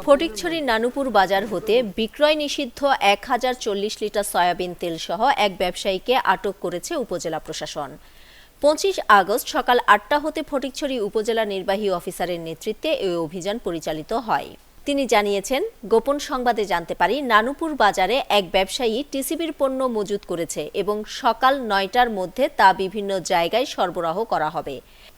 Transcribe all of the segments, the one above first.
ফটিকছড়ির নানুপুর বাজার হতে বিক্রয় নিষিদ্ধ এক হাজার চল্লিশ লিটার সয়াবিন তেল সহ এক ব্যবসায়ীকে আটক করেছে উপজেলা প্রশাসন। পঁচিশ আগস্ট সকাল আটটা হতে ফটিকছড়ি উপজেলা নির্বাহী অফিসারের নেতৃত্বে এই অভিযান পরিচালিত হয়। তিনি জানিয়েছেন, গোপন সংবাদে জানতে পারি নানুপুর বাজারে এক ব্যবসায়ী টিসিবির পণ্য মজুত করেছে এবং সকাল নয়টার মধ্যে তা বিভিন্ন জায়গায় সরবরাহ করা হবে।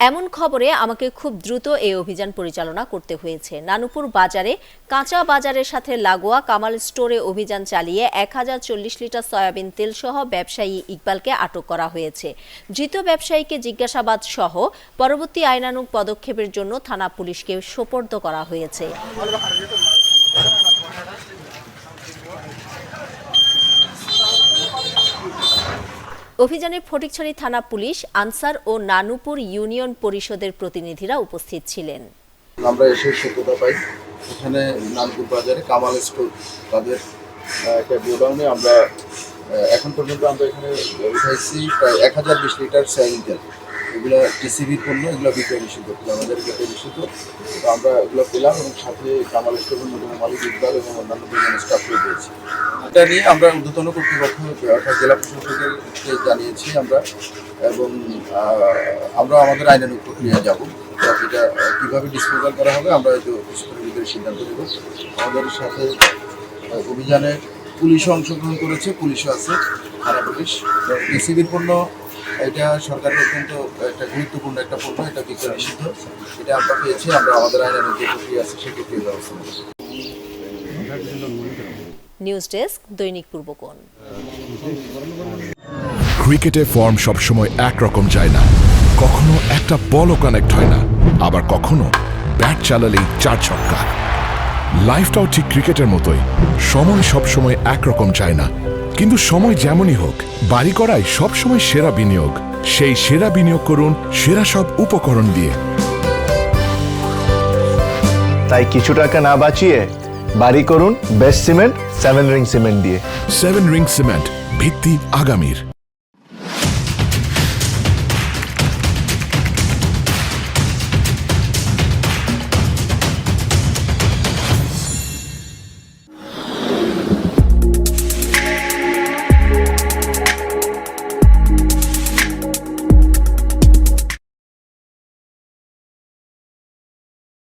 এমন খবরে আমাকে খুব দ্রুত এই অভিযান পরিচালনা করতে হয়েছে। নানুপুর বাজারে কাঁচা বাজারের সাথে লাগোয়া কামাল স্টোরে অভিযান চালিয়ে এক হাজার চল্লিশ লিটার সয়াবিন তেল সহ ব্যবসায়ী ইকবালকে আটক করা হয়েছে। ধৃত ব্যবসায়ীকে জিজ্ঞাসাবাদ সহ পরবর্তী আইনানুগ পদক্ষেপের জন্য থানা পুলিশকে সোপর্দ করা হয়েছে। অভিযানে ফটিকছড়ি থানা পুলিশ, আনসার ও নানুপুর ইউনিয়ন পরিষদের প্রতিনিধিরা উপস্থিত ছিলেন। আমরা এসে সত্যতা পাই। এখানে নানপুর বাজারে কামাল স্টোর তাদের একটা গোডাউনে আমরা এখন পর্যন্ত আমরা এখানে উঠাইছি প্রায় এক হাজার বিশ লিটার সয়াবিন তেল। এগুলো টিসিবির পণ্য, এগুলো বিক্রয় নিষিদ্ধ ছিল আমাদের বিক্রয় নিষিদ্ধ তো আমরা এগুলো পেলাম এবং সাথে কামাল স্টোরের নতুন মালিক ইকবাল এবং অন্যান্য দুজন স্টাফকে পেয়েছি এটা নিয়ে আমরা ঊর্ধ্বতন কর্তৃপক্ষ, অর্থাৎ জেলা প্রশাসকের জানিয়েছি আমরা এবং আমরা আমাদের আইনানুগ প্রক্রিয়া যাব। এটা কীভাবে ডিসপোজাল করা হবে আমরা হয়তো কিছুক্ষণের ভিতরে সিদ্ধান্ত নেব। আমাদের সাথে অভিযানে পুলিশও অংশগ্রহণ করেছে, পুলিশও আছে। থানা পুলিশ পিসিবির পণ্য এটা সরকারের অত্যন্ত একটা গুরুত্বপূর্ণ একটা পণ্য এটা বিক্রয় নিষিদ্ধ। এটা আমরা পেয়েছি আমরা আমাদের আইনানুগ যে প্রক্রিয়া আছে সেই প্রক্রিয়া ব্যবস্থা নিউজ ডেস্ক দৈনিক পূর্বকোণ ক্রিকেটে ফর্ম সবসময় একরকম যায় না। কখনো একটা বলও কানেক্ট হয় না। আবার কখনো ব্যাট চালালেই চার ছক্কা। লাইফটাও ঠিক ক্রিকেটের মতোই সময় সবসময় একরকম যায় না। কিন্তু সময় যেমনই হোক বাড়ি করাই সবসময় সেরা বিনিয়োগ। সেই সেরা বিনিয়োগ করুন সেরা সব উপকরণ দিয়ে। তাই কিছু টাকা না বাঁচিয়ে বাড়ি করুন best cement seven ring cement দিয়ে। সেভেন রিং সিমেন্ট ভিত্তি আগামীর।